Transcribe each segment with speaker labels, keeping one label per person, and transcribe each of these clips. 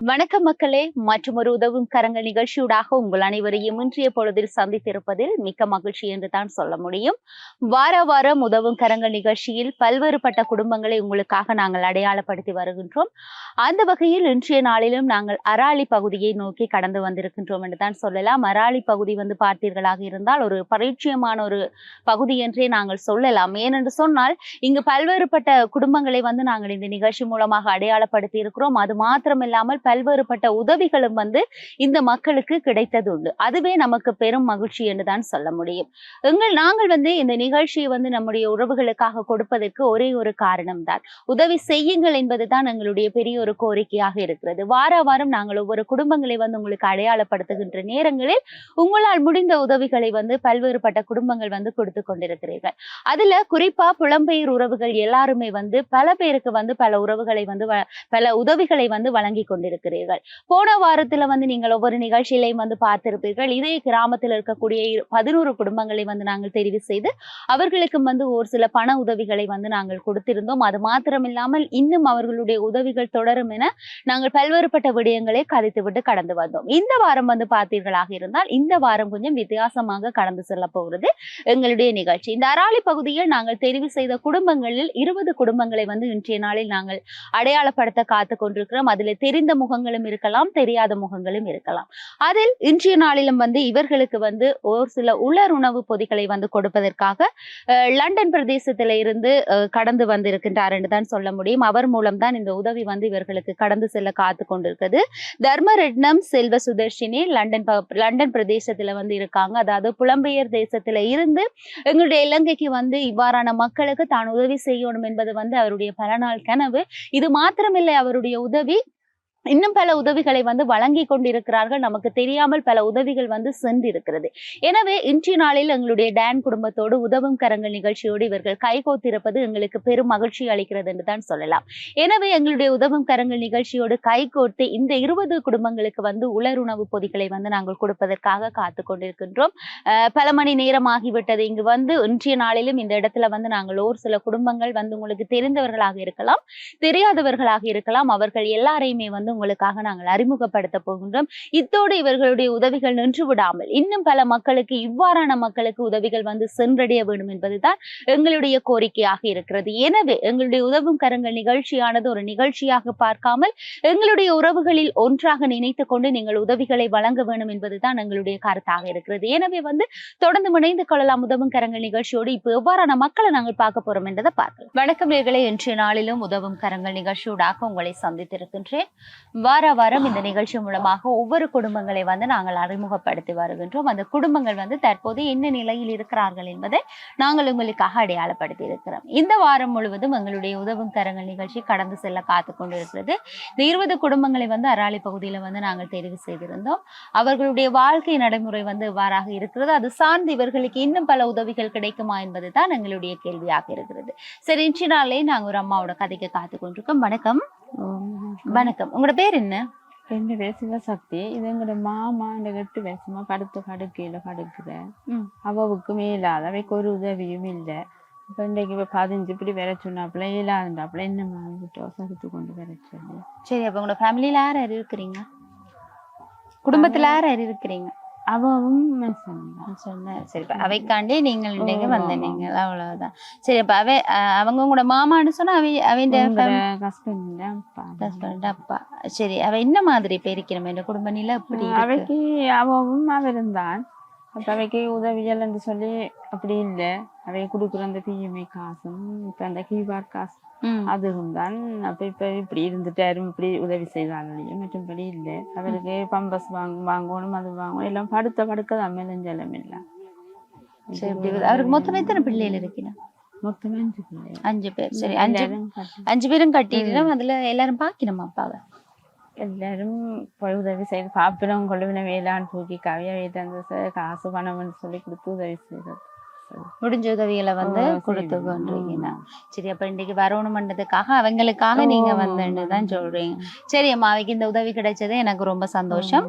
Speaker 1: வணக்கம் மக்களே மற்றும் ஒரு உதவும் கரங்கள் நிகழ்ச்சியூடாக உங்கள் அனைவரையும் இன்றைய பொழுதில் சந்தித்திருப்பதில் மிக்க மகிழ்ச்சி என்று தான் சொல்ல முடியும். வார வாரம் உதவும் கரங்கள் நிகழ்ச்சியில் பல்வேறுபட்ட குடும்பங்களை உங்களுக்காக நாங்கள் அடையாளப்படுத்தி வருகின்றோம். அந்த வகையில் இன்றைய நாளிலும் நாங்கள் அராளி பகுதியை நோக்கி கடந்து வந்திருக்கின்றோம் என்று தான் சொல்லலாம். அராளி பகுதி வந்து பார்த்தீர்களாக இருந்தால் ஒரு பரிச்சயமான ஒரு பகுதி என்றே நாங்கள் சொல்லலாம். ஏனென்று சொன்னால் இங்கு பல்வேறுபட்ட குடும்பங்களை வந்து நாங்கள் இந்த நிகழ்ச்சி மூலமாக அடையாளப்படுத்தி இருக்கிறோம். அது மாத்திரமில்லாமல் பல்வேறுபட்ட உதவிகளும் வந்து இந்த மக்களுக்கு கிடைத்தது உண்டு. அதுவே நமக்கு பெரும் மகிழ்ச்சி என்று தான் சொல்ல முடியும். எங்கள் நாங்கள் வந்து இந்த நிகழ்ச்சியை வந்து நம்முடைய உறவுகளுக்காக கொடுப்பதற்கு ஒரே ஒரு காரணம் தான். உதவி செய்யுங்கள் என்பதுதான் எங்களுடைய பெரிய ஒரு கோரிக்கையாக இருக்கிறது. வார வாரம் நாங்கள் ஒவ்வொரு குடும்பங்களை வந்து உங்களுக்கு அடையாளப்படுத்துகின்ற நேரங்களில் உங்களால் முடிந்த உதவிகளை வந்து பல்வேறுபட்ட குடும்பங்கள் வந்து கொடுத்து கொண்டிருக்கிறீர்கள். அதுல குறிப்பா புலம்பெயர் உறவுகள் எல்லாருமே வந்து பல பேருக்கு வந்து பல உறவுகளை வந்து வ- பல உதவிகளை வந்து வழங்கி கொண்டிருக்கிறீர்கள். போன வாரத்துல வந்து நீங்கள் ஒவ்வொரு நிகழ்ச்சியிலையும் வந்து பார்த்திருப்பீர்கள். இதே கிராமத்தில் இருக்கக்கூடிய பதினோரு குடும்பங்களை வந்து நாங்கள் தெரிவு செய்து அவர்களுக்கும் வந்து ஒரு சில பண உதவிகளை வந்து நாங்கள் கொடுத்திருந்தோம். அது மாத்திரமில்லாமல் இன்னும் அவர்களுடைய உதவிகள் தொடரும் என நாங்கள் பல்வேறுபட்ட விடயங்களை கதைத்துவிட்டு கடந்து வந்தோம். இந்த வாரம் வந்து பார்த்தீர்களாக இருந்தால் இந்த வாரம் கொஞ்சம் வித்தியாசமாக கடந்து செல்ல போகிறது எங்களுடைய நிகழ்ச்சி. இந்த அராளி பகுதியில் நாங்கள் தெரிவு செய்த குடும்பங்களில் இருபது குடும்பங்களை வந்து இன்றைய நாளில் நாங்கள் அடையாளப்படுத்த காத்து கொண்டிருக்கிறோம். அதில் தெரிந்த முகங்களும் இருக்கலாம் தெரியாத முகங்களும் இருக்கலாம். அதில் இன்றைய நாளிலும் வந்து இவர்களுக்கு வந்து ஒரு சில உலர் உணவு பொதிகளை வந்து கொடுப்பதற்காக அஹ், லண்டன் பிரதேசத்தில இருந்து கடந்து வந்திருக்கின்றார் என்று தான் சொல்ல முடியும். அவர் மூலம் தான் இந்த உதவி வந்து இவர்களுக்கு கடந்து செல்ல காத்து கொண்டிருக்கிறது. தர்மரட்னம் செல்வ சுதர்ஷினி லண்டன் ப- லண்டன் பிரதேசத்துல வந்து இருக்காங்க. அதாவது புலம்பெயர் தேசத்துல இருந்து எங்களுடைய இலங்கைக்கு வந்து இவ்வாறான மக்களுக்கு தான் உதவி செய்யணும் என்பது வந்து அவருடைய பல நாள் கனவு. இது மாத்திரமில்லை அவருடைய உதவி இன்னும் பல உதவிகளை வந்து வழங்கி கொண்டிருக்கிறார்கள். நமக்கு தெரியாமல் பல உதவிகள் வந்து சென்றிருக்கிறது. எனவே இன்றைய நாளில் எங்களுடைய டேன் குடும்பத்தோடு உதவும் கரங்கள் நிகழ்ச்சியோடு இவர்கள் கைகோத்திருப்பது எங்களுக்கு பெரும் மகிழ்ச்சி அளிக்கிறது என்று தான் சொல்லலாம். எனவே எங்களுடைய உதவும் கரங்கள் நிகழ்ச்சியோடு கைகோர்த்து இந்த இருபது குடும்பங்களுக்கு வந்து உலருணவு பொதிகளை வந்து நாங்கள் கொடுப்பதற்காக காத்து கொண்டிருக்கின்றோம். பல மணி நேரம் ஆகிவிட்டது இங்கு வந்து இன்றைய நாளிலும் இந்த இடத்துல வந்து நாங்கள் ஒரு சில குடும்பங்கள் வந்து உங்களுக்கு தெரிந்தவர்களாக இருக்கலாம் தெரியாதவர்களாக இருக்கலாம். அவர்கள் எல்லாரையுமே வந்து உங்களுக்காக நாங்கள் அறிமுகப்படுத்த போகின்றோம். இத்தோடு இவர்களுடைய உதவிகள் நின்று விடாமல் இன்னும் பல மக்களுக்கு இவ்வாறான மக்களுக்கு உதவிகள் வந்து சென்றடைய வேண்டும் என்பதுதான் எங்களுடைய கோரிக்கையாக இருக்கிறது. எனவே எங்களுடைய உதவும் கரங்கள் நிகழ்ச்சியானது ஒரு நிகழ்ச்சியாக பார்க்காமல் எங்களுடைய உறவுகளில் ஒன்றாக நினைத்து கொண்டு நீங்கள் உதவிகளை வழங்க வேண்டும் என்பதுதான் எங்களுடைய கருத்தாக இருக்கிறது. எனவே வந்து தொடர்ந்து இணைந்து கொள்ளலாம் உதவும் கரங்கள் நிகழ்ச்சியோடு. இப்போ எவ்வாறான மக்களை நாங்கள் பார்க்க போறோம் என்றதை பார்க்கலாம். வணக்கம் நேர்களே. இன்றைய நாளிலும் உதவும் கரங்கள் நிகழ்ச்சியோடாக உங்களை சந்தித்திருக்கின்றேன். வார வாரம் இந்த நிகழ்ச்சி மூலமாக ஒவ்வொரு குடும்பங்களை வந்து நாங்கள் அறிமுகப்படுத்தி வருகின்றோம். அந்த குடும்பங்கள் வந்து தற்போது என்ன நிலையில் இருக்கிறார்கள் என்பதை நாங்கள் உங்களுக்காக அடையாளப்படுத்தி இருக்கிறோம். இந்த வாரம் முழுவதும் எங்களுடைய உதவும் கரங்கள் நிகழ்ச்சி கடந்து செல்ல காத்து கொண்டிருக்கிறது. இந்த இருபது குடும்பங்களை வந்து அராளி பகுதியில் வந்து நாங்கள் தெரிவு செய்திருந்தோம். அவர்களுடைய வாழ்க்கை நடைமுறை வந்து இவ்வாறாக இருக்கிறது. அது சார்ந்து இவர்களுக்கு இன்னும் பல உதவிகள் கிடைக்குமா என்பதுதான் எங்களுடைய கேள்வியாக இருக்கிறது. சரி இன்றைய நாளே நாங்கள் ஒரு அம்மாவோட கதைக்கு காத்து கொண்டிருக்கோம். வணக்கம். வணக்கம். உங்களோட பேர் என்ன?
Speaker 2: ரெண்டு பேர் சிவசக்தி. இது எங்களோட மாமா இந்த எட்டு வருஷமா படுத்து படுக்கையில படுக்குற
Speaker 1: ம்.
Speaker 2: அவவுக்கு மேலாத அவைக்கு ஒரு உதவியும் இல்லை. இப்ப இன்றைக்கு இப்ப பதினஞ்சு இப்படி வர சொன்னாப்புல இயலாதுண்டாப்புல என்ன விட்டோ சகுத்து கொண்டு வர சொல்லி.
Speaker 1: சரி அப்ப உங்களோட ஃபேமிலியில யார் யார் இருக்கிறீங்க? குடும்பத்துல யார் யார் இருக்கிறீங்க?
Speaker 2: அவவும்
Speaker 1: சொன்னேன். சரி இப்ப அவைக்காண்டி நீங்கள் இன்னைக்கு
Speaker 2: ஆமா,
Speaker 1: வந்தீங்க அவ்வளவுதான். சரி அப்ப அவ அவங்க உங்களோட மாமான்னு சொன்னா அவ அவன்
Speaker 2: ஹஸ்பண்ட் அப்பா.
Speaker 1: சரி அவ என்ன மாதிரி பேரிக்கணும் என்ற குடும்ப நிலை இருக்கு?
Speaker 2: அவைக்கு அவவும் அவருந்தான். அப்ப அவைக்கு உதவியல் என்று சொல்லி அப்படி இல்லை. அவை கொடுக்குற அந்த பிஎம்ஐ காசும் இப்ப அந்த கியூஆர் காசு. அதுவும் தான் அப்ப இப்ப இப்படி இருந்துட்டாரும் இப்படி உதவி செய்தாலும் மற்றபடி இல்லை. அவருக்கு பம்பஸ் வாங்க வாங்கணும் அது வாங்கணும் எல்லாம் படுத்த படுக்க தான் மெலஞ்சலம்
Speaker 1: சரி இருக்கு. அவருக்கு மொத்தம் எத்தனை பிள்ளைகள் இருக்கணும்
Speaker 2: மொத்தமே அஞ்சு பிள்ளை
Speaker 1: அஞ்சு பேர். சரி அஞ்சு அஞ்சு பேரும் கட்டிட்டு அதுல எல்லாரும் பாக்கணுமா அப்பாவை
Speaker 2: எல்லாரும் போய் உதவி செய்து பாப்பினம் கொள்ளுவின வேளாண் தூக்கி கவியா வைத்து காசு பணம்னு சொல்லி கொடுத்து உதவி செய்தது
Speaker 1: முடிஞ்ச உதவிகளை வந்து. கொடுத்து கொண்டிருக்கீங்க. சரி அப்ப இன்னைக்கு வரணுமன்றதுக்காக அவங்களுக்காக நீங்க வந்தேன்னு தான் சொல்றீங்க. சரி அம்மா அவைக்கு இந்த உதவி கிடைச்சது எனக்கு ரொம்ப சந்தோஷம்.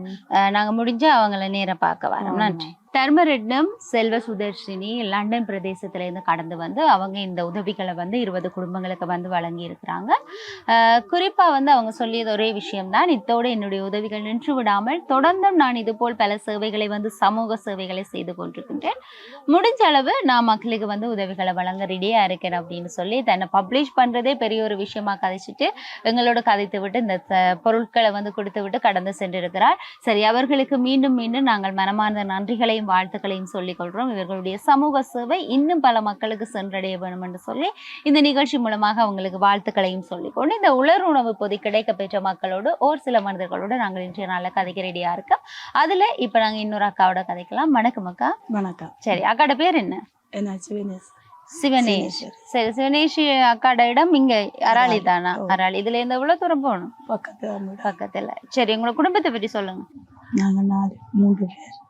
Speaker 1: நாங்க முடிஞ்சா அவங்கள நேர பார்க்க வரோம். நன்றி. தர்மரெட்னம் செல்வ சுதர்ஷினி லண்டன் பிரதேசத்திலேருந்து கடந்து வந்து அவங்க இந்த உதவிகளை வந்து இருபது குடும்பங்களுக்கு வந்து வழங்கி இருக்கிறாங்க குறிப்பாக வந்து அவங்க சொல்லியது ஒரே விஷயம்தான். இத்தோடு என்னுடைய உதவிகள் நின்று விடாமல் தொடர்ந்தும் நான் இது போல் பல சேவைகளை வந்து சமூக சேவைகளை செய்து கொண்டிருக்கின்றேன். முடிஞ்ச அளவு நான் மக்களுக்கு வந்து உதவிகளை வழங்க ரெடியாக இருக்கேன் அப்படின்னு சொல்லி தன்னை பப்ளிஷ் பண்ணுறதே பெரிய ஒரு விஷயமா கதைச்சிட்டு எங்களோட கதைத்து விட்டு இந்த பொருட்களை வந்து கொடுத்து விட்டு கடந்து சென்றிருக்கிறார். சரி அவர்களுக்கு மீண்டும் மீண்டும் நாங்கள் மனமார்ந்த நன்றிகளையும் வாழ்த்துக்களையும் சொல்லிக் கொள்கிறோம் இவர்களுடைய சமூக சேவை இன்னும் பல மக்களுக்கு சென்றடைய வேணும் என்று சொல்லி இந்த நிகழ்ச்சி மூலமாக அவங்களுக்கு வாழ்த்துக்களையும் சொல்லிக்கொண்டு இந்த உலர் உணவு பொதி கிடைக்க பெற்ற மக்களோடு ஒரு சில மனிதர்களோடு நாங்கள் இன்றைய நாளில் கதைக்க ரெடியா இருக்கோம். அதுல இப்ப நாங்க இன்னொரு அக்காவோட கதைக்கலாம். வணக்கம் அக்கா.
Speaker 3: வணக்கம்.
Speaker 1: சரி அக்காட பேர் என்ன?
Speaker 3: என்ன
Speaker 1: சிவனேஷ். சரி சிவனேஷ் அக்காட இடம் இங்க அராளி தானா. அராளி. இதுல இருந்து எவ்வளவு தூரம் போகணும்?
Speaker 3: பக்கத்து வீடு.
Speaker 1: பக்கத்துல. சரி உங்களோட குடும்பத்தை பற்றி சொல்லுங்க.
Speaker 3: நாங்க நாலு மூன்று பேர்.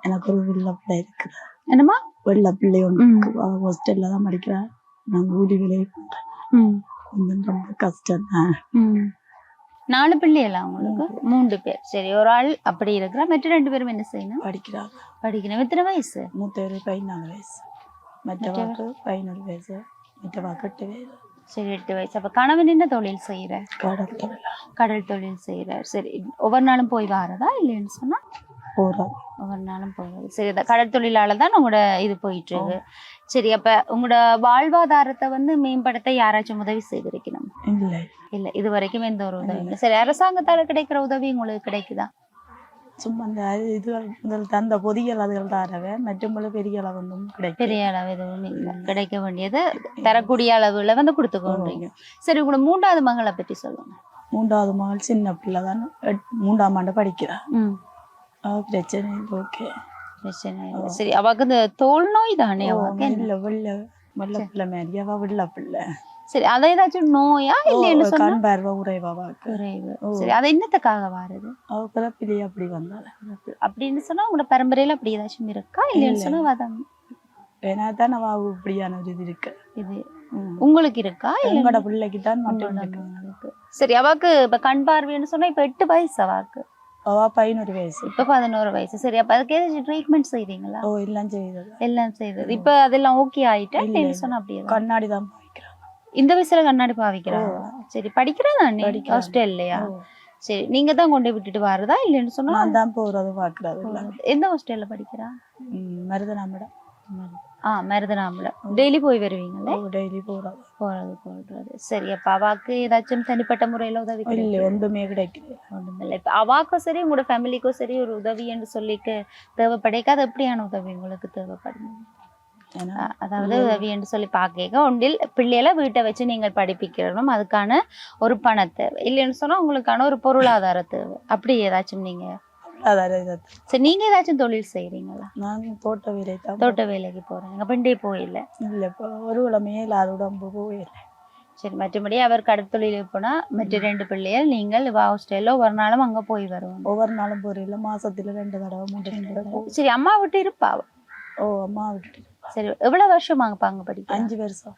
Speaker 3: எனக்கு ஒரு வெள்ள பிள்ளை இருக்குது.
Speaker 1: என்னம்மா?
Speaker 3: வெள்ள பிள்ளை ஒன்று ஹாஸ்டல்ல தான் படிக்கிறா. நான் கூலி வேலையை பண்றேன்.
Speaker 1: ம்.
Speaker 3: கொஞ்சம் ரொம்ப கஷ்டம் தான்.
Speaker 1: நாலு பிள்ளைகளா உங்களுக்கு? மூன்று. பேர். சரி ஒரு ஆள் அப்படி இருக்கிறா. மற்ற ரெண்டு பேரும் என்ன செய்யணும்?
Speaker 3: படிக்கிறாங்க.
Speaker 1: படிக்கணும். எத்தனை வயசு?
Speaker 3: மூத்தவர் பதினாலு வயசு. மற்றவாக்கு பதினொரு வயசு. மற்றவாக்கு எட்டு வயசு.
Speaker 1: சரி எட்டு வயசு. அப்ப கணவன் என்ன தொழில் செய்யற
Speaker 3: கடல் தொழிலா?
Speaker 1: கடல் தொழில் செய்யறார். சரி ஒவ்வொரு நாளும் போய் வாரதா இல்லைன்னு சொன்னா?
Speaker 3: போறோம்
Speaker 1: ஒவ்வொரு நாளும் போவது சரி இந்த கடல் தொழிலால தான் உங்களோட இது போயிட்டு இருக்கு சரி அப்ப உங்களோட வாழ்வாதாரத்தை வந்து மேம்படுத்த யாராச்சும் உதவி செய்திருக்கணும்?
Speaker 3: இல்லை.
Speaker 1: இல்ல இது வரைக்கும் எந்த ஒரு உதவி இல்லை. சரி அரசாங்கத்தால கிடைக்கிற உதவி உங்களுக்கு கிடைக்குதா?
Speaker 3: சும்மா அந்த இது முதல் தந்த பொதிகள் அதுகள் தாரவே மற்றபடி பெரிய அளவு ஒன்றும் கிடைக்கும்
Speaker 1: பெரிய அளவு எதுவும் இல்லை. கிடைக்க வேண்டியது தரக்கூடிய அளவுல வந்து கொடுத்துக்கொண்டீங்க சரி உங்களோட மூன்றாவது மகளை பற்றி சொல்லுங்க.
Speaker 3: மூன்றாவது மகள் சின்ன பிள்ளை தான். மூன்றாம் ஆண்டு படிக்கிறா. அவ பிரச்சனை ஓகே
Speaker 1: பிரச்சனை இல்லை. சரி அவக்கு இந்த தோல் நோய் தானே? அவக்கு என்ன?
Speaker 3: வெள்ள வெள்ள பிள்ளை மாதிரி அவ வெள்ள பிள்ளை.
Speaker 1: சரி அதை ஏதாச்சும் நோயா இல்லைன்னு சொன்னா?
Speaker 3: கண் பார்வை உறைவா வாக்கு
Speaker 1: குறைவு
Speaker 3: ஓ.
Speaker 1: சரி அது என்னத்துக்காக வாருது?
Speaker 3: அவ பிறப்பிலேயே அப்படி வந்தாள்?
Speaker 1: அப்படின்னு சொன்னா உங்களோட பரம்பரையில அப்படி ஏதாச்சும் இருக்கா? இல்லைன்னு
Speaker 3: இல்லை.
Speaker 1: சொன்னா வதம்.
Speaker 3: ஏன்னா தான் அவ இப்படியான ஒரு இது இருக்கு.
Speaker 1: இது. உங்களுக்கு இருக்கா? இல்ல
Speaker 3: உங்களோட பிள்ளைக்கு தான் மட்டும்.
Speaker 1: சரி அவாக்கு இப்ப கண் பார்வைன்னு சொன்னா இப்ப எட்டு வயசு அவாக்கு
Speaker 3: அவ பதினொரு வயசு.
Speaker 1: இப்ப பதினோரு வயசு. சரி அப்ப அதுக்கு ஏதாச்சும் ட்ரீட்மெண்ட் செய்றீங்களா?
Speaker 3: ஓ எல்லாம் செய்தது.
Speaker 1: எல்லாம் செய்தது. இப்ப அதெல்லாம் ஓகே ஆயிட்டா
Speaker 3: இல்ல,
Speaker 1: இல்லைன்னு
Speaker 3: இல்ல.
Speaker 1: சொன்னா அப்படியே.
Speaker 3: கண்ணாடி தான் பாய்க்கிறான்
Speaker 1: இந்த வயசுல கண்ணாடி பாவிக்கிறாங்க சரி படிக்கிறதா நீ. ஹாஸ்டல்லையா
Speaker 3: ஓ,
Speaker 1: சரி நீங்க தான் கொண்டு விட்டுட்டு வரதா இல்லைன்னு சொன்னா?
Speaker 3: நான் தான் போறது பாக்குறது
Speaker 1: எந்த ஹாஸ்டல்ல படிக்கிறா?
Speaker 3: மருதனா மேடம்
Speaker 1: ஆ மருதனாமல டெய்லி போய் வருவீங்களே
Speaker 3: டெய்லி போறது
Speaker 1: போறது. போடுறது சரி அப்ப அவாக்கு ஏதாச்சும் தனிப்பட்ட முறையில உதவி
Speaker 3: இல்லை? ஒன்றுமே கிடைக்குது
Speaker 1: ஒண்ணுமில்ல இப்ப அவாக்கும் சரி உங்களோட ஃபேமிலிக்கும் சரி ஒரு உதவி என்று சொல்லிக்க தேவைப்படைக்க அது எப்படியான உதவி உங்களுக்கு அ- அதாவது உதவி என்று சொல்லி பார்க்க ஒன்றில் பிள்ளைகளை வீட்டை வச்சு நீங்கள் படிப்பிக்கிறணும். அதுக்கான ஒரு பண தேவை. இல்லைன்னு சொன்னா உங்களுக்கான ஒரு பொருளாதார தேவை. அப்படி ஏதாச்சும் நீங்க
Speaker 3: இதை
Speaker 1: சரி நீங்க ஏதாச்சும் தொழில் செய்றீங்களா?
Speaker 3: நான் தோட்ட வேலை தான்
Speaker 1: தோட்ட வேலைக்கு போறீங்க பெண்டே போயில்ல
Speaker 3: இல்லை இப்போ ஒரு கிழமையே இல்லை அது உடம்பு போயில்லை
Speaker 1: சரி மற்றபடி அவர் கடற்தொழிலுக்கு போனா மற்ற ரெண்டு பிள்ளைகள் நீங்கள் ஹாஸ்டல்ல ஒரு நாளும் அங்க போய் வருவாங்க.
Speaker 3: ஒவ்வொரு நாளும் போறீங்களா? மாசத்துல ரெண்டு தடவை மூணு தடவை
Speaker 1: சரி அம்மா விட்டு இருப்பா.
Speaker 3: ஓ அம்மா விட்டுட்டு.
Speaker 1: சரி எவ்வளவு வருஷமா அங்க படிக்க
Speaker 3: அஞ்சு வருஷம்.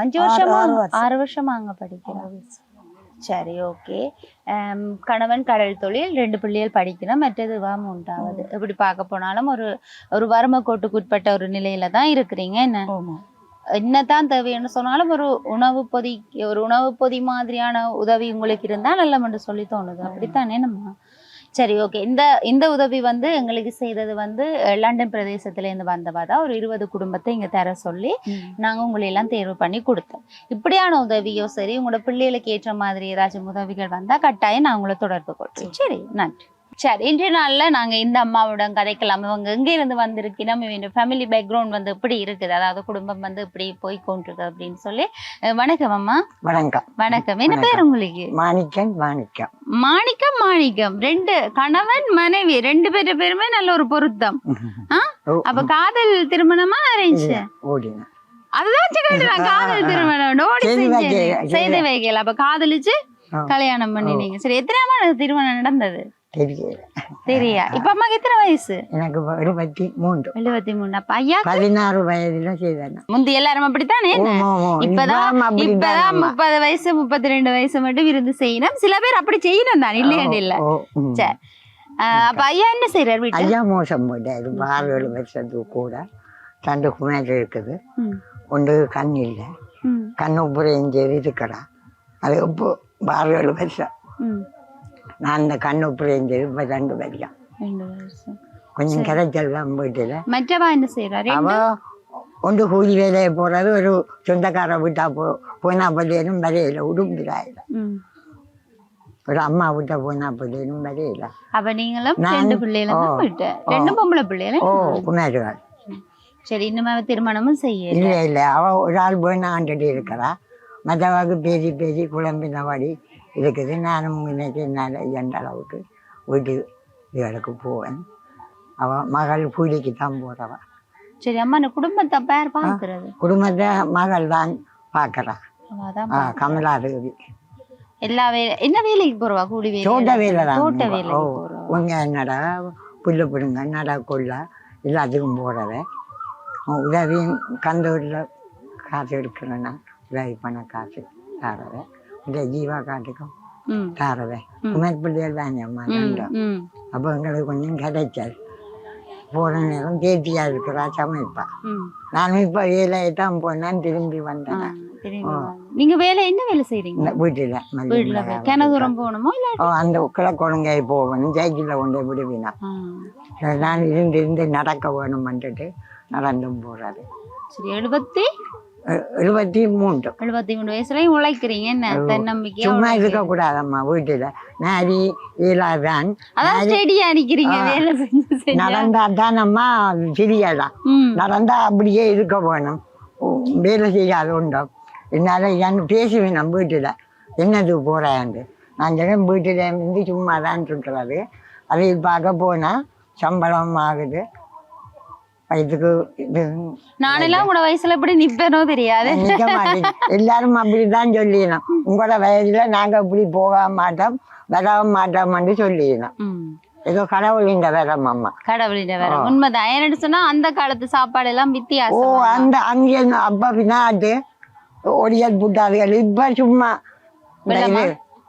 Speaker 1: அஞ்சு வருஷமா.
Speaker 3: ஆறு வருஷம்.
Speaker 1: அங்க படிக்கிறா?
Speaker 3: ஆறு வருஷம்.
Speaker 1: சரி ஓகே கணவன் கடல் தொழில் ரெண்டு பிள்ளைகள் படிக்கணும். மற்றது வாம உண்டாவது எப்படி பார்க்க போனாலும் ஒரு ஒரு வறுமை கோட்டுக்கு உட்பட்ட ஒரு நிலையில தான் இருக்கிறீங்க என்ன? என்னதான் தேவைன்னு சொன்னாலும் ஒரு உணவு பொதி ஒரு உணவு பொதி மாதிரியான உதவி உங்களுக்கு இருந்தா நல்லமென்று சொல்லி தோணுது. அப்படித்தானே நம்ம? சரி ஓகே இந்த இந்த உதவி வந்து எங்களுக்கு செய்தது வந்து லண்டன் பிரதேசத்துல இருந்து வந்தவா தான். ஒரு இருபது குடும்பத்தை இங்க தர சொல்லி. நாங்க உங்களை எல்லாம் தேர்வு பண்ணி கொடுத்தோம். இப்படியான உதவியோ சரி உங்களோட பிள்ளைகளுக்கு ஏற்ற மாதிரி ஏதாச்சும் உதவிகள் வந்தா கட்டாயம் நான் உங்களை தொடர்பு கொள்றேன் சரி நன்றி. சரி இன்றைய நாள்ல நாங்க இந்த அம்மாவுடன் கதைக்கலாம். இவங்க எங்க இருந்து வந்திருக்கணும் இவங்க ஃபேமிலி பேக்ரவுண்ட் வந்து இப்படி இருக்குது? அதாவது குடும்பம் வந்து இப்படி போய் கொண்டிருக்கு அப்படின்னு சொல்லி வணக்கம் அம்மா.
Speaker 4: வணக்கம்.
Speaker 1: வணக்கம். என்ன பேர் உங்களுக்கு?
Speaker 4: மாணிக்கம் மாணிக்கம்.
Speaker 1: மாணிக்கம் மாணிக்கம். ரெண்டு கணவன் மனைவி. ரெண்டு பேரு பேருமே நல்ல ஒரு பொருத்தம். அப்ப காதல் திருமணமா அரேஞ்ச் அதுதான் கேட்டேன் காதல் திருமணம். ஓடி
Speaker 4: செய்து
Speaker 1: வைக்கல. அப்ப காதலிச்சு. கல்யாணம் பண்ணினீங்க. சரி எத்தனை திருமணம் நடந்தது?
Speaker 4: தெரியல
Speaker 1: தெரியா இப்ப அம்மாக்கு எத்தனை வயசு
Speaker 4: எனக்கு இருபத்தி மூன்று
Speaker 1: எழுபத்தி மூணு அப்ப ஐயா
Speaker 4: பதினாறு வயதுல செய்தேன்
Speaker 1: முந்தி எல்லாரும் அப்படித்தானே என்ன? இப்பதான் இப்பதான் முப்பது வயசு முப்பத்தி ரெண்டு வயசு மட்டும் விருந்து செய்யணும் சில பேர் அப்படி செய்யணும் தான் இல்லையாண்டு இல்ல சரி. அப்ப ஐயா என்ன செய்யறாரு
Speaker 4: ஐயா மோசம் போட்டாரு ஆறு ஏழு வருஷத்துக்கு கூட ரெண்டு குமார் இருக்குது. ஒன்று கண் இல்லை
Speaker 1: ம்,
Speaker 4: கண் உப்புரையும் இருக்கிறா அது இப்போ ஆறு ஏழு வருஷம். நான் அந்த கண் உப்புரையும் இப்போ ரெண்டு வருஷம் கொஞ்சம் கிடைச்சல் தான் வீட்டில்
Speaker 1: மற்றவா என்ன செய்யறாரு
Speaker 4: அவ ஒன்று கூலி வேலையை போகிறது ஒரு சொந்தக்கார வீட்டா போ போனா பள்ளியிலும் வரையில உடும்புறாயில. ஒரு அம்மா வீட்டை போனா பள்ளியிலும் வரையில.
Speaker 1: அப்ப நீங்களும் ரெண்டு பிள்ளைல
Speaker 4: ஓ,
Speaker 1: வீட்டு ரெண்டு பொம்பளை பிள்ளைல
Speaker 4: ஓ குமாரிகள்
Speaker 1: சரி இன்னுமே திருமணமும் செய்யல.
Speaker 4: இல்லை இல்லை அவள் ஒரு ஆள் வேணான்ட்டு இருக்கிறா. மற்றவாக்கு பேசி பேசி குழம்பினபடி இருக்குது நானும் இன்னைக்கு என்னால் எந்த அளவுக்கு வீட்டு இதுகளுக்கு போவேன். அவள் மகள் கூலிக்கு தான் போகிறவ
Speaker 1: சரி அம்மா இந்த குடும்பத்தை பேர் பாக்குறது?
Speaker 4: குடும்பத்தை மகள் தான் பார்க்குறா கமலாதேவி.
Speaker 1: எல்லா வேலை என்ன வேலைக்கு போறவா கூலி வேலை
Speaker 4: தோட்ட வேலை தான்
Speaker 1: தோட்ட வேலைக்கு போறவா
Speaker 4: உங்க நட புல்லு பிடுங்க நட கொள்ள எல்லாத்துக்கும் போகிறவ உதவியும் கந்தூரில் காசு எடுக்கிறேன்னா உதவி பண்ண காசு தாரவ. இந்த ஜீவா காட்டுக்கும்.
Speaker 1: ம்.
Speaker 4: தாரவ.
Speaker 1: ம்.
Speaker 4: உமர் பிள்ளைகள் தான் அம்மா ரெண்டும் அப்போ எங்களுக்கு கொஞ்சம் கிடைச்சது. போகிற நேரம் தேர்ச்சியாக இருக்கிறா சமைப்பா. நானும் இப்போ வேலையை தான் போனேன் திரும்பி வந்தேன்.
Speaker 1: நீங்க வேலை என்ன வேலை செய்றீங்க?
Speaker 4: இந்த வீட்டில்
Speaker 1: வீட்டுல கிணதூரம் போகணுமோ இல்ல
Speaker 4: அந்த கிழக்கொழுங்கை போகணும் சைக்கிளில் கொண்டு விடுவினா. நான் இருந்து இருந்து நடக்க வேணும்ன்ட்டு நடந்தும் போறாரு.
Speaker 1: சரி எழுபத்தி
Speaker 4: எழுபத்தி மூன்று.
Speaker 1: எழுபத்தி மூணு வயசுலயும் உழைக்கிறீங்க. என்ன? தன்னம்பிக்கையா
Speaker 4: சும்மா. இருக்க கூடாதம்மா வீட்டுல. நாரி ஈலாதான்
Speaker 1: அதான் ஸ்டெடியா நிக்கிறீங்க. வேலை செஞ்சு
Speaker 4: நடந்தா தானம்மா சிறியதான்
Speaker 1: ம்.
Speaker 4: நடந்தா அப்படியே இருக்க ஓ, வேலை செய்யாத உண்டோ? என்னால என் பேசுவேன் நம்ம வீட்டுல. என்னது போறாண்டு நான் சொன்னேன் வீட்டுல இருந்து சும்மா தான் இருக்கிறது. அதை பார்க்க போனா சம்பளம் ஆகுது. இதுக்கு இது
Speaker 1: நானெல்லாம் உங்களோட வயசுல எப்படி நிப்பேனோ தெரியாது.
Speaker 4: எல்லாரும் அப்படிதான் சொல்லிடணும் உங்களோட வயசுல நாங்க இப்படி போக மாட்டோம் வர மாட்டோம்னு சொல்லிடணும். ஏதோ கடவுளின் வரம் அம்மா.
Speaker 1: கடவுளிட வேற
Speaker 4: ஆ.
Speaker 1: உண்மைதான். ஏன்னு சொன்னா அந்த காலத்து சாப்பாடு எல்லாம்
Speaker 4: ஓ
Speaker 1: வித்தியாசம்.
Speaker 4: அந்த அங்கே அப்பா பின்னாட்டு ஒடியல் புட்டாதுகள் இப்ப சும்மா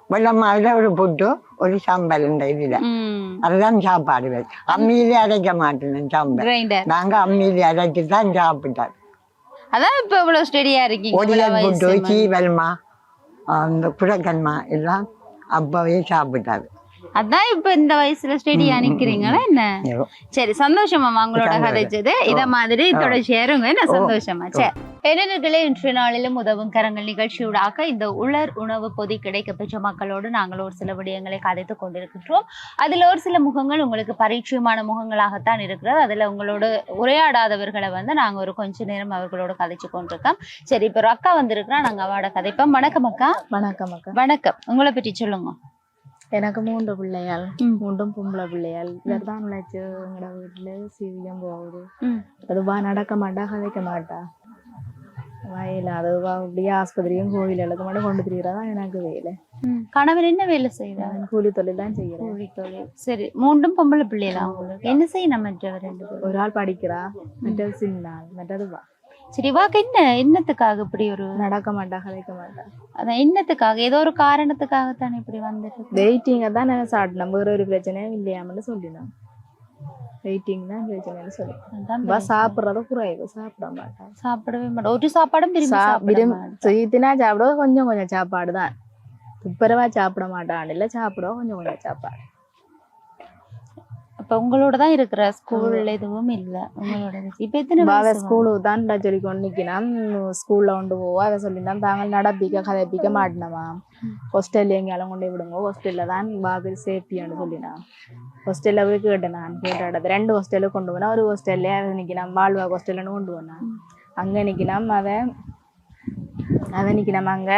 Speaker 4: வெள்ளமாவில ஒரு புட்டு ஒரு சாம்பார் இந்த இதுல. அதுதான் சாப்பாடு அம்மியிலே அரைக்க மாட்டேன் சாம்பார் நாங்க அம்மியிலே அரைச்சு தான் சாப்பிட்டோம்.
Speaker 1: அதான் இப்ப இவ்வளவு ஸ்டெடியா இருக்கீங்க
Speaker 4: ஒடியல் புட்டு. சீவல்மா அந்த குடக்கன்மா எல்லாம் அப்பவே சாப்பிட்டாரு.
Speaker 1: அதான் இப்ப இந்த வயசுல ஸ்டெடியா நிக்கிறீங்களா என்ன. சரி சந்தோஷமா உங்களோட. கதைச்சது. இத. மாதிரி தொடர்ச்சி ஏறுங்க என்ன. சந்தோஷமா? சரி. இளைஞர்களே இன்றைய நாளிலும் உதவும் கரங்கள் நிகழ்ச்சியூடாக இந்த உலர் உணவு பொதி கிடைக்கப்பெற்ற மக்களோடு நாங்கள் ஒரு சில விடயங்களை கதைத்துக் கொண்டிருக்கின்றோம். அதுல ஒரு சில முகங்கள் உங்களுக்கு பரிச்சயமான முகங்களாகத்தான் இருக்கிறது. அதுல உங்களோட உரையாடாதவர்களை வந்து நாங்க ஒரு கொஞ்ச நேரம் அவர்களோட கதைச்சு கொண்டிருக்கோம். சரி இப்ப ஒரு அக்கா வந்திருக்கிறா நாங்க அவட கதைப்போம். வணக்கம் அக்கா.
Speaker 5: வணக்கம் அக்கா.
Speaker 1: வணக்கம். உங்களை பற்றி சொல்லுங்க.
Speaker 5: எனக்கு மூன்று பிள்ளைகள்.
Speaker 1: ம்.
Speaker 5: மூன்றும் பொம்பளை பிள்ளைகள். இவர் தான் உழைச்சு எங்களோட வீட்டுல சிவியம் போகுது. அதுவா நடக்க மாட்டா கதைக்க மாட்டா. வயல அதுவா அப்படியே ஆஸ்பத்திரியும் கோவில் எழுத மாட்டா கொண்டு திரிகிறதா எனக்கு வேலை.
Speaker 1: கணவர் என்ன வேலை செய்யறாரு
Speaker 5: கூலி தொழில் தான் செய்கிறேன்
Speaker 1: கூலி தொழில் சரி மூன்றும் பொம்பளை பிள்ளைகளா உங்களுக்கு? என்ன செய்யணும் மற்றவர் ரெண்டு
Speaker 5: ஒரு ஆள் படிக்கிறா மற்றது சின்ன மற்றது வா.
Speaker 1: சரி வாக்கு என்ன என்னத்துக்காக இப்படி ஒரு
Speaker 5: நடக்க மாட்டா கதைக்க மாட்டா
Speaker 1: அதான் என்னத்துக்காக ஏதோ ஒரு காரணத்துக்காகத்தானே இப்படி வந்துட்டு
Speaker 5: வெயிட்டிங்கை தான் நான் சாப்பிட்டேன் வேற ஒரு பிரச்சனையும் இல்லையாமன்னு சொல்லினோம். வெயிட்டிங் தான் பிரச்சனைன்னு சொல்லி.
Speaker 1: அதான்.
Speaker 5: சாப்பிட்றத குறைவு. சாப்பிட மாட்டா.
Speaker 1: சாப்பிடவே மாட்டோம் ஒரு சாப்பாடும் விரும்பி
Speaker 5: சா-
Speaker 1: சாப்பிட
Speaker 5: விரும்பி-
Speaker 1: மாட்டோம்.
Speaker 5: சுயித்தினா சாப்பிட கொஞ்சம் கொஞ்சம் சாப்பாடு தான் துப்புரவா சாப்பிட மாட்டான். இல்ல சாப்பிட கொஞ்சம் கொஞ்சம் சாப்பாடு.
Speaker 1: அப்ப உங்களோட தான் இருக்கிற ஸ்கூல் எதுவும் இல்ல. உங்களோட இப்ப எத்தனை
Speaker 5: அவ ஸ்கூலுக்கு தான் சொல்லி கொண்டு நிற்கினான் ஸ்கூல்ல கொண்டு போவா. அவ சொல்லினான் தாங்கள் நடப்பிக்க கதைப்பிக்க மாட்டினவா? ஹாஸ்டல்ல எங்கேயாலும் கொண்டு விடுங்க. ஹாஸ்டல்ல தான் பாகு சேஃப்டியான்னு சொல்லினான் ஹாஸ்டல்ல போய் கேட்டேன் நான். கேட்டாட ரெண்டு ஹாஸ்டலுக்கு கொண்டு போனா ஒரு ஹாஸ்டல்ல நிற்கினான் வாழ்வா ஹாஸ்டல்னு கொண்டு போனான் அங்க நிற்கினான் அவன். அவன் நிற்கினான் அங்க.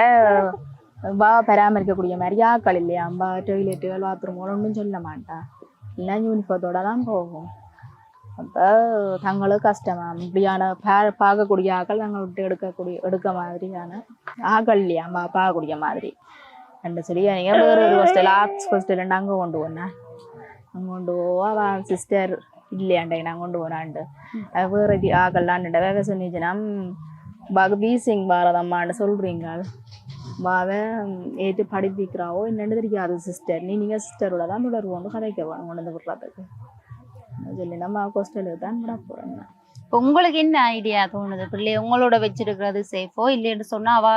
Speaker 5: வா பராமரிக்கக்கூடிய மாதிரி ஆக்கள் இல்லையா? அம்பா டொய்லெட்டுகள் பாத்ரூம்கள் ஒன்றும் சொல்ல மாட்டான். எல்லாம் யூனிஃபார்த்தோட தான் போகும் அப்போ தங்களுக்கு கஷ்டமா இப்படியான பா- பார்க்கக்கூடிய ஆக்கள் தங்களை விட்டு எடுக்கக்கூடிய எடுக்க மாதிரியான ஆக்கள் இல்லையா அம்மா பார்க்கக்கூடிய மாதிரி ரெண்டு சரி நீங்கள் வேறு ஒரு ஹாஸ்டல் ஆர்ட்ஸ் ஹாஸ்டல் அங்கே கொண்டு போனேன் அங்கே கொண்டு போவா சிஸ்டர் இல்லையாண்டே நான் கொண்டு போனான்ட்டு வேறு வேற ஆக்கள்லான்ட்டு வேக சொன்னிச்சுனா பாக்கு பீசிங் பாரதம்மான்னு சொல்கிறீங்க அவன் ஏற்று படிப்பிக்கிறாவோ என்னென்னு தெரியாது சிஸ்டர் நீ நீங்கள் சிஸ்டரோட தான் தொடருவோன்னு கதைக்க வேணும் கொண்டு வந்து விடுறதுக்கு சொல்லி நம்ம ஹாஸ்டலுக்கு தான் விட போகிறேன்
Speaker 1: இப்ப உங்களுக்கு என்ன ஐடியா தோணுது? பிள்ளை உங்களோட வச்சிருக்கிறது சேஃபோ இல்லைன்னு சொன்னா அவ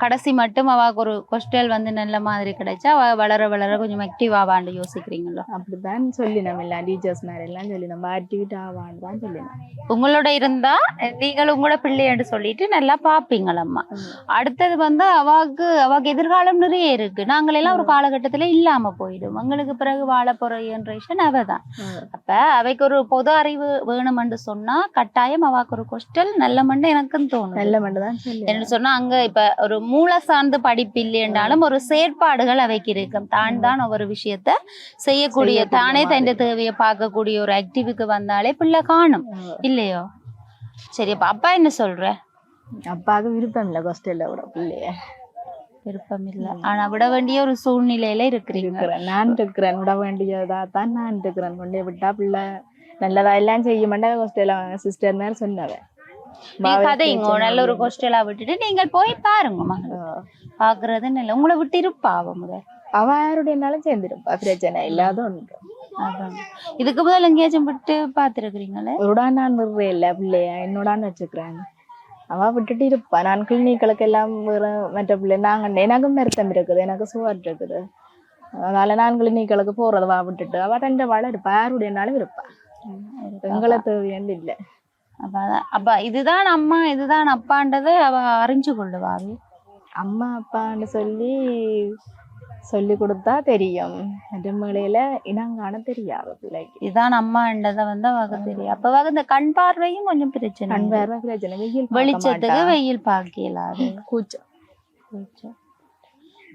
Speaker 1: கடைசி மட்டும் அவக்கு ஒரு கொஸ்டல் வந்து நல்ல மாதிரி கிடைச்சா அவ வளர வளர கொஞ்சம் ஆக்டிவ் ஆவான்னு யோசிக்கிறீங்களோ?
Speaker 5: அப்படிதான் சொல்லினோம் எல்லாம் டீச்சர்ஸ் மாதிரி எல்லாம் சொல்லி நம்ம ஆக்டிவிட்டி ஆவான்னு தான் சொல்லினோம்.
Speaker 1: உங்களோட இருந்தா அஹ், நீங்கள் உங்களோட பிள்ளைன்னு சொல்லிட்டு நல்லா பாப்பீங்களம்மா அடுத்தது வந்து அவாக்கு அவாக்கு எதிர்காலம் நிறைய இருக்கு. நாங்கள் எல்லாம் ஒரு காலகட்டத்துல இல்லாம போயிடும். எங்களுக்கு பிறகு வாழ போற ஜென்ரேஷன் அவ தான் அப்ப அவைக்கு ஒரு பொது அறிவு வேணுமென்று சொன்னா கட்டாயம் அவாக்கு ஒரு கொஸ்டல் நல்ல மண்டு எனக்கும் தோணும்
Speaker 5: நல்ல மட்டும் தான்
Speaker 1: என்ன சொன்னா அங்க இப்ப ஒரு மூல சார்ந்து படிப்பு இல்லைன்றாலும் ஒரு செயற்பாடுகள் அவைக்கு இருக்கும். தான் தான் ஒவ்வொரு விஷயத்த செய்யக்கூடிய தானே தன். தேவையை பார்க்கக்கூடிய ஒரு ஆக்டிவிக்கு வந்தாலே பிள்ளை காணும். இல்லையோ? சரி அப்ப அப்பா என்ன சொல்ற?
Speaker 5: அப்பாவுக்கு விருப்பம் இல்லை ஹாஸ்டலில் விட பிள்ளைய.
Speaker 1: விருப்பம் இல்ல. ஆனா விட வேண்டிய ஒரு சூழ்நிலையில இருக்கிறீங்க.
Speaker 5: இருக்கிறேன். நான் இருக்கிறேன். விட வேண்டியதா தான் நான் இருக்கிறேன். கொண்டே விட்டா பிள்ளை நல்லதா எல்லாம் செய்ய மாட்டேன் ஹாஸ்டலில் சிஸ்டர் மாதிரி சொன்னவன்
Speaker 1: கதைங்க நல்ல ஒரு ஹோஸ்டலா விட்டுட்டு நீங்கள் போய் பாருங்க மகள் பாக்குறது நல்ல உங்களை விட்டு இருப்பா அவ முதல்
Speaker 5: அவ யாருடையனாலும் சேர்ந்துருப்பா பிரச்சனை இல்லாத ஒன்று
Speaker 1: அதான் இதுக்கு முதல் எங்கேயாச்சும் விட்டு பாத்துருக்கிறீங்களே
Speaker 5: ஒருடா நான் விடுறேன் இல்லை பிள்ளைய என்னோடான்னு வச்சுக்கிறேன் அவ விட்டுட்டு இருப்பா நான் கிளினிக்களுக்கு எல்லாம் வேற மற்ற பிள்ளை நாங்க எனக்கும் மருத்தம் இருக்குது எனக்கு சுவர் இருக்குது அதனால நான் கிளினிக்களுக்கு போறது வா விட்டுட்டு அவ தண்டை வாழ இருப்பா யாருடையனாலும் இருப்பா எங்களை தேவையாண்டு இல்லை.
Speaker 1: அப்ப அதான்- அப்ப இதுதான் அம்மா இதுதான் அப்பான்றதை அவ அறிஞ்சு கொள்ளுவா அவ.
Speaker 5: அம்மா அப்பான்னு சொல்லி சொல்லி கொடுத்தா தெரியும். மற்ற மேலையில இனங்காண தெரியாது பிள்ளைக்கு.
Speaker 1: இதுதான் அம்மான்றதை வந்து அவக்கு தெரியும். அப்ப அவ இந்த கண் பார்வையும் கொஞ்சம் பிரச்சனை
Speaker 5: கண். வேற பிரச்சனை. வெயில்
Speaker 1: வெளிச்சத்துக்கு. வெயில் பார்க்கலாது.
Speaker 5: கூச்சம்.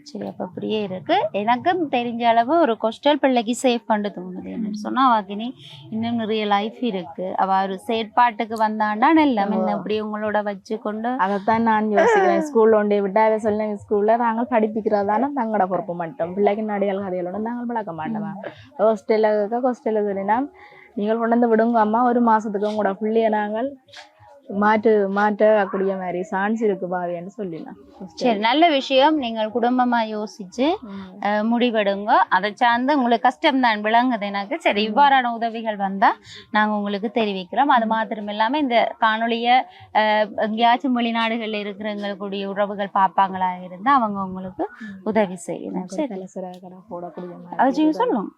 Speaker 1: சரி அப்ப அப்படியே இருக்கு. எனக்கும் தெரிஞ்ச அளவு ஒரு கொஸ்டல் பிள்ளைக்கு சேஃப் பண்ண தோணுது என்னன்னு சொன்னா அவகினி இன்னும் நிறைய லைஃப் இருக்கு. அவ ஒரு செயற்பாட்டுக்கு வந்தாண்டா நல்ல முன்ன அப்படி உங்களோட வச்சு கொண்டு
Speaker 5: அதைத்தான் நான் யோசிக்கிறேன். ஸ்கூல்ல ஒன்றே விட்டு அதை சொல்ல ஸ்கூல்ல நாங்கள் படிப்பிக்கிறதான தங்களோட பொறுப்பு மட்டும். பிள்ளைக்கு நடிகள் கதைகளோட நாங்கள் பழக்க மாட்டோம்? ஹோஸ்டலுக்கு ஹோஸ்டலில் சொல்லினா நீங்கள் கொண்டு வந்து விடுங்க அம்மா. ஒரு மாசத்துக்கு உங்களோட பிள்ளைய நாங்கள் மாற்று மாற்றக்கூடிய மாதிரி சான்ஸ் இருக்கு பாவின்னு சொல்லிடலாம்
Speaker 1: சரி நல்ல விஷயம். நீங்கள் குடும்பமா யோசிச்சு முடிவெடுங்க. அதை சார்ந்து உங்களுக்கு கஷ்டம் தான் விளங்குது எனக்கு. சரி இவ்வாறான உதவிகள் வந்தா நாங்க உங்களுக்கு தெரிவிக்கிறோம். அது மாத்திரம் இல்லாம இந்த காணொளிய அஹ், எங்கேயாச்சும் வெளிநாடுகள்ல இருக்கிற எங்களுடைய உறவுகள் பார்ப்பாங்களா இருந்தா அவங்க உங்களுக்கு உதவி செய்யணும். சரி.
Speaker 5: போடக்கூடிய
Speaker 1: அதை சொல்லுங்க.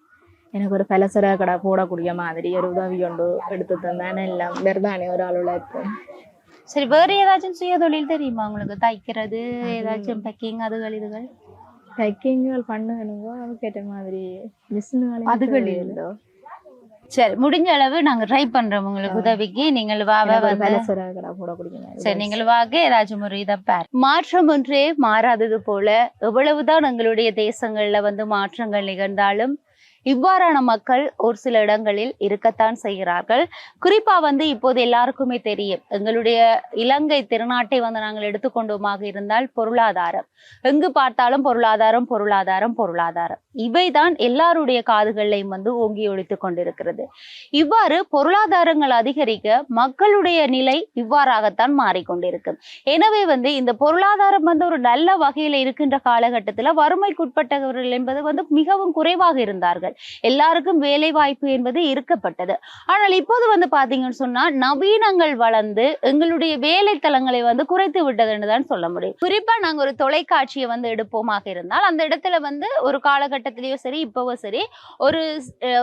Speaker 5: எனக்கு ஒரு பலசர கடை போடக்கூடிய மாதிரி ஒரு உதவி கொண்டு எடுத்து தந்தானே எல்லாம் வெறுதானே ஒரு ஆள் உழைப்போம்
Speaker 1: சரி வேற ஏதாச்சும் சுய தொழில் தெரியுமா உங்களுக்கு தைக்கிறது ஏதாச்சும் பேக்கிங் அதுகள் இதுகள்
Speaker 5: தைக்கிங்கள் பண்ணுங்க அதுக்கேற்ற மாதிரி மிஷின்
Speaker 1: அதுகள்
Speaker 5: இல்லோ
Speaker 1: சரி முடிஞ்ச அளவு நாங்க ட்ரை பண்றோம் உங்களுக்கு உதவிக்கு நீங்கள் வாவ சரி நீங்கள் வாங்க ஏதாச்சும் ஒரு இதை பார் மாற்றம் ஒன்றே மாறாதது போல எவ்வளவுதான் எங்களுடைய தேசங்கள்ல வந்து மாற்றங்கள் நிகழ்ந்தாலும் இவ்வாறான மக்கள் ஒரு சில இடங்களில் இருக்கத்தான் செய்கிறார்கள். குறிப்பா வந்து இப்போது எல்லாருக்குமே தெரியும். எங்களுடைய இலங்கை திருநாட்டை வந்து நாங்கள் எடுத்துக்கொண்டோமாக இருந்தால் பொருளாதாரம். எங்கு பார்த்தாலும் பொருளாதாரம் பொருளாதாரம் பொருளாதாரம். இவைதான் எல்லாருடைய காதுகளையும் வந்து ஓங்கி ஒழித்துக் கொண்டிருக்கிறது. இவ்வாறு பொருளாதாரங்கள் அதிகரிக்க மக்களுடைய நிலை இவ்வாறாகத்தான் மாறிக்கொண்டிருக்கும். எனவே வந்து இந்த பொருளாதாரம் வந்து ஒரு நல்ல வகையில இருக்கின்ற காலகட்டத்துல வறுமைக்குட்பட்டவர்கள் என்பது வந்து மிகவும் குறைவாக இருந்தார்கள். எல்லாருக்கும் வேலை வாய்ப்பு என்பது இருக்கப்பட்டது. ஆனால் இப்போது வந்து பாத்தீங்கன்னு சொன்னா நவீனங்கள் வளர்ந்து எங்களுடைய வேலை தளங்களை வந்து குறைத்து விட்டதுன்னு தான் சொல்ல முடியும். குறிப்பா நாங்க ஒரு தொலைக்காட்சியை வந்து எடுப்போமாக இருந்தால் அந்த இடத்துல வந்து ஒரு காலகட்டத்திலயோ சரி இப்பவோ சரி ஒரு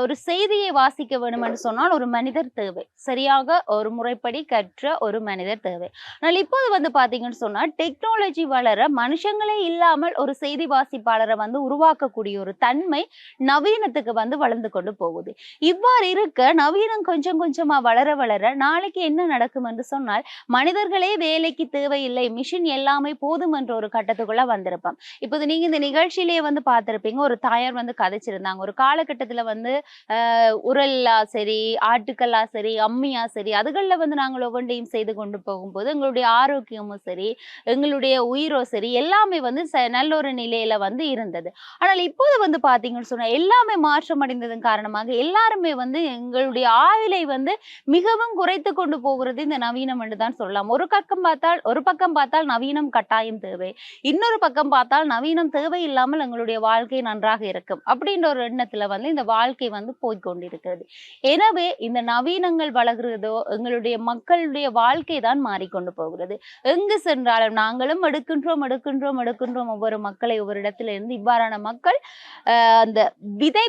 Speaker 1: ஒரு செய்தியை வாசிக்க வேணும்னு சொன்னால் ஒரு மனிதர் தேவை. சரியாக ஒரு முறைப்படி கற்ற ஒரு மனிதர் தேவை. ஆனால் இப்போது வந்து பாத்தீங்கன்னு சொன்னா டெக்னாலஜி வளர மனுஷங்களே இல்லாமல் ஒரு செய்தி வாசிப்பாளரை வந்து உருவாக்கக்கூடிய ஒரு தன்மை நவீன இடத்துக்கு வந்து வளர்ந்து கொண்டு போகுது. இவ்வாறு இருக்க நவீனம் கொஞ்சம் கொஞ்சமா வளர வளர நாளைக்கு என்ன நடக்கும் என்று சொன்னால் மனிதர்களே வேலைக்கு தேவையில்லை மிஷின் எல்லாமே போதும் என்ற ஒரு கட்டத்துக்குள்ள வந்திருப்போம். இப்போது நீங்க இந்த நிகழ்ச்சியிலேயே வந்து பார்த்திருப்பீங்க ஒரு தாயார் வந்து கதைச்சிருந்தாங்க. ஒரு காலகட்டத்துல வந்து ஆஹ் உரல்லா சரி ஆட்டுக்கல்லா சரி அம்மியா சரி அதுகளில் வந்து நாங்கள் ஒவ்வொன்றையும் செய்து கொண்டு போகும்போது எங்களுடைய ஆரோக்கியமும் சரி எங்களுடைய உயிரோ சரி எல்லாமே வந்து ச- நல்ல ஒரு நிலையில வந்து இருந்தது. ஆனால் இப்போது வந்து பாத்தீங்கன்னு சொன்னா எல்லாமே மாற்றம் அடைந்ததன் காரணமாக எல்லாருமே வந்து எங்களுடைய ஆயுளை வந்து மிகவும் குறைத்து கொண்டு போகிறது இந்த நவீனம் என்று தான் சொல்லலாம். ஒரு பக்கம் பார்த்தால் ஒரு பக்கம் பார்த்தால் நவீனம் கட்டாயம் தேவை. இன்னொரு பக்கம் பார்த்தால் நவீனம் தேவை இல்லாமல் எங்களுடைய வாழ்க்கை நன்றாக இருக்கும் அப்படின்ற ஒரு எண்ணத்துல வந்து இந்த வாழ்க்கை வந்து போய்கொண்டிருக்கிறது எனவே இந்த நவீனங்கள் வளர்கிறதோ எங்களுடைய மக்களுடைய வாழ்க்கை தான் மாறிக்கொண்டு போகிறது. எங்கு சென்றாலும் நாங்களும் எடுக்கின்றோம் எடுக்கின்றோம் எடுக்கின்றோம் ஒவ்வொரு மக்களை ஒவ்வொரு இடத்துல இருந்து இவ்வாறான மக்கள் அந்த அந்த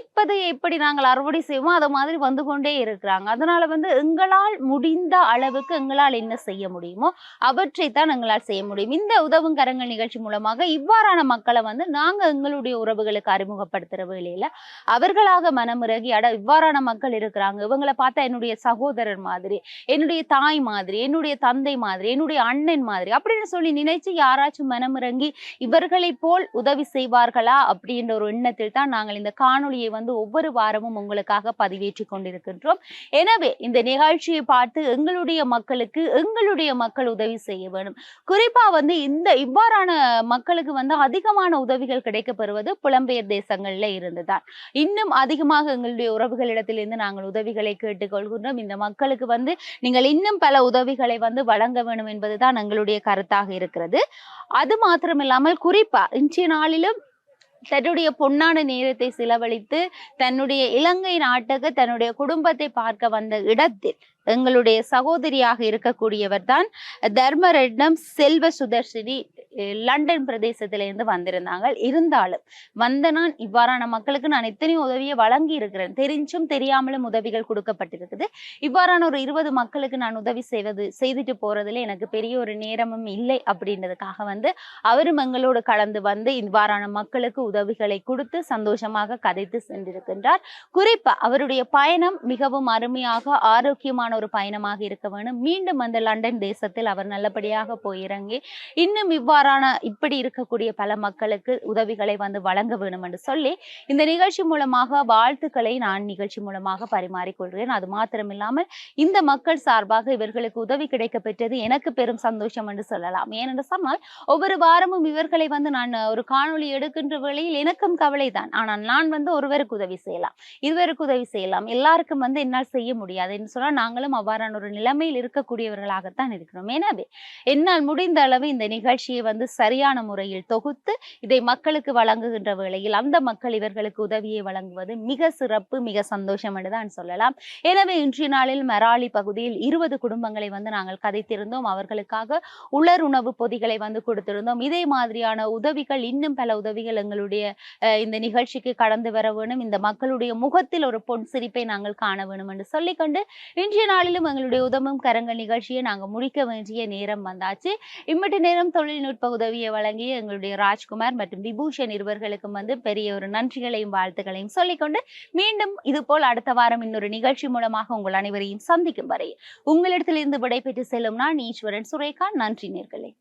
Speaker 1: விதைப்பதை எப்படி நாங்கள் அறுவடை செய்வோமோ அதை மாதிரி வந்து கொண்டே இருக்கிறாங்க. அதனால வந்து எங்களால் முடிந்த அளவுக்கு எங்களால் என்ன செய்ய முடியுமோ அவற்றை தான் எங்களால் செய்ய முடியும். இந்த உதவும் கரங்கள் நிகழ்ச்சி மூலமாக இவ்வாறான மக்களை வந்து நாங்க எங்களுடைய உறவுகளுக்கு அறிமுகப்படுத்துகிற வேலையில் அவர்களாக மனமிறகி அட இவ்வாறான மக்கள் இருக்கிறாங்க. இவங்களை பார்த்தா என்னுடைய சகோதரர் மாதிரி என்னுடைய தாய் மாதிரி என்னுடைய தந்தை மாதிரி என்னுடைய அண்ணன் மாதிரி அப்படின்னு சொல்லி நினைச்சு யாராச்சும் மனமிறங்கி இவர்களை போல் உதவி செய்வார்களா அப்படின்ற ஒரு எண்ணத்தில் தான் நாங்கள் இந்த காணொளியை வந்து ஒவ்வொரு வாரமும் உங்களுக்காக பதிவேற்றி கொண்டிருக்கின்றோம். எனவே இந்த நிகழ்ச்சியை பார்த்து எங்களுடைய மக்களுக்கு எங்களுடைய மக்கள் உதவி செய்ய வேண்டும். குறிப்பா வந்து இந்த இவ்வாறான மக்களுக்கு வந்து அதிகமான உதவிகள் கிடைக்கப்பெறுவது புலம்பெயர் தேசங்கள்ல இருந்துதான். இன்னும் அதிகமாக எங்களுடைய உறவுகளிடத்திலிருந்து நாங்கள் உதவிகளை கேட்டுக்கொள்கின்றோம். இந்த மக்களுக்கு வந்து நீங்கள் இன்னும் பல உதவிகளை வந்து வழங்க வேண்டும் என்பதுதான் எங்களுடைய கருத்தாக இருக்கிறது. அது மாத்திரமில்லாமல் குறிப்பா இன்றைய நாளிலும் தன்னுடைய பொன்னான நேரத்தை செலவழித்து தன்னுடைய இலங்கை நாட்டுக்கு தன்னுடைய குடும்பத்தை பார்க்க வந்த இடத்தில் எங்களுடைய சகோதரியாக இருக்கக்கூடியவர் தான் தர்மரட்னம் செல்வ சுதர்ஷினி லண்டன் பிரதேசத்திலிருந்து வந்திருந்தாங்க. இருந்தாலும் வந்த நான் இவ்வாறான மக்களுக்கு நான் எத்தனையோ உதவியை வழங்கி இருக்கிறேன் தெரிஞ்சும் தெரியாமலும் உதவிகள் கொடுக்கப்பட்டிருக்குது. இவ்வாறான ஒரு இருபது மக்களுக்கு நான் உதவி செய்வது செய்துட்டு போறதுல எனக்கு பெரிய ஒரு நேரமும் இல்லை அப்படின்றதுக்காக வந்து அவரும் எங்களோடு கலந்து வந்து இவ்வாறான மக்களுக்கு உதவிகளை கொடுத்து சந்தோஷமாக கதைத்து சென்றிருக்கின்றார். குறிப்பா அவருடைய பயணம் மிகவும் அருமையாக ஆரோக்கியமான ஒரு பயணமாக இருக்க வேண்டும் மீண்டும் அந்த லண்டன் தேசத்தில் அவர் நல்லபடியாக போய் இறங்கி இன்னும் இவ்வாறான இப்படி இருக்கக்கூடிய பல மக்களுக்கு உதவிகளை வந்து வழங்க வேண்டும் என்று சொல்லி இந்த நிகழ்ச்சி மூலமாக வாழ்த்துக்களை நான் நிகழ்ச்சி மூலமாக பரிமாறிக்கொள்கிறேன் அது மாத்திரமில்லாமல் இந்த மக்கள் சார்பாக இவர்களுக்கு உதவி கிடைக்க பெற்றது எனக்கு பெரும் சந்தோஷம் என்று சொல்லலாம். ஏனென்று சொன்னால் ஒவ்வொரு வாரமும் இவர்களை வந்து நான் ஒரு காணொலி எடுக்கின்ற வேளையில் எனக்கும் கவலை தான் ஆனால் நான் வந்து ஒருவருக்கு உதவி செய்யலாம் இருவருக்கு உதவி செய்யலாம் எல்லாருக்கும் வந்து என்னால் செய்ய முடியாது என்று சொன்னால் நாங்களும் அவ்வாறான ஒரு நிலைமையில் இருக்கக்கூடியவர்களாகத்தான் இருக்கிறோம். எனவே என்னால் முடிந்த அளவு இந்த நிகழ்ச்சியை வந்து சரியான முறையில் தொகுத்து இதை மக்களுக்கு வழங்குகின்ற வேளையில் அந்த மக்கள் இவர்களுக்கு உதவியை வழங்குவது மிக சிறப்பு மிக சந்தோஷம் என்றுதான் சொல்லலாம். எனவே இன்றைய நாளில் மெராலி பகுதியில் இருபது குடும்பங்களை வந்து நாங்கள் கதைத்திருந்தோம். அவர்களுக்காக உலர் உணவு பொதிகளை வந்து கொடுத்திருந்தோம். இதே மாதிரியான உதவிகள் இன்னும் பல உதவிகள் எங்களுடைய இந்த நிகழ்ச்சிக்கு கடந்து வர வேணும். இந்த மக்களுடைய முகத்தில் ஒரு பொன் சிரிப்பை நாங்கள் காண வேணும் என்று சொல்லிக்கொண்டு இன்றைய நாளிலும் எங்களுடைய உதவும் கரங்கள் நிகழ்ச்சியை நாங்கள் முடிக்க வேண்டிய நேரம் வந்தாச்சு. இம்மட்டு நேரம் தொழில்நுட்ப உதவியை வழங்கிய எங்களுடைய ராஜ்குமார் மற்றும் விபூஷன் இருவர்களுக்கும் வந்து பெரிய ஒரு நன்றிகளையும் வாழ்த்துக்களையும் சொல்லிக்கொண்டு மீண்டும் இது போல் அடுத்த வாரம் இன்னொரு நிகழ்ச்சி மூலமாக உங்கள் அனைவரையும் சந்திக்கும் வரை உங்களிடத்திலிருந்து விடைபெற்று செல்லும் நான் ஈஸ்வரன் சுரேகா. நன்றி நேர்களே.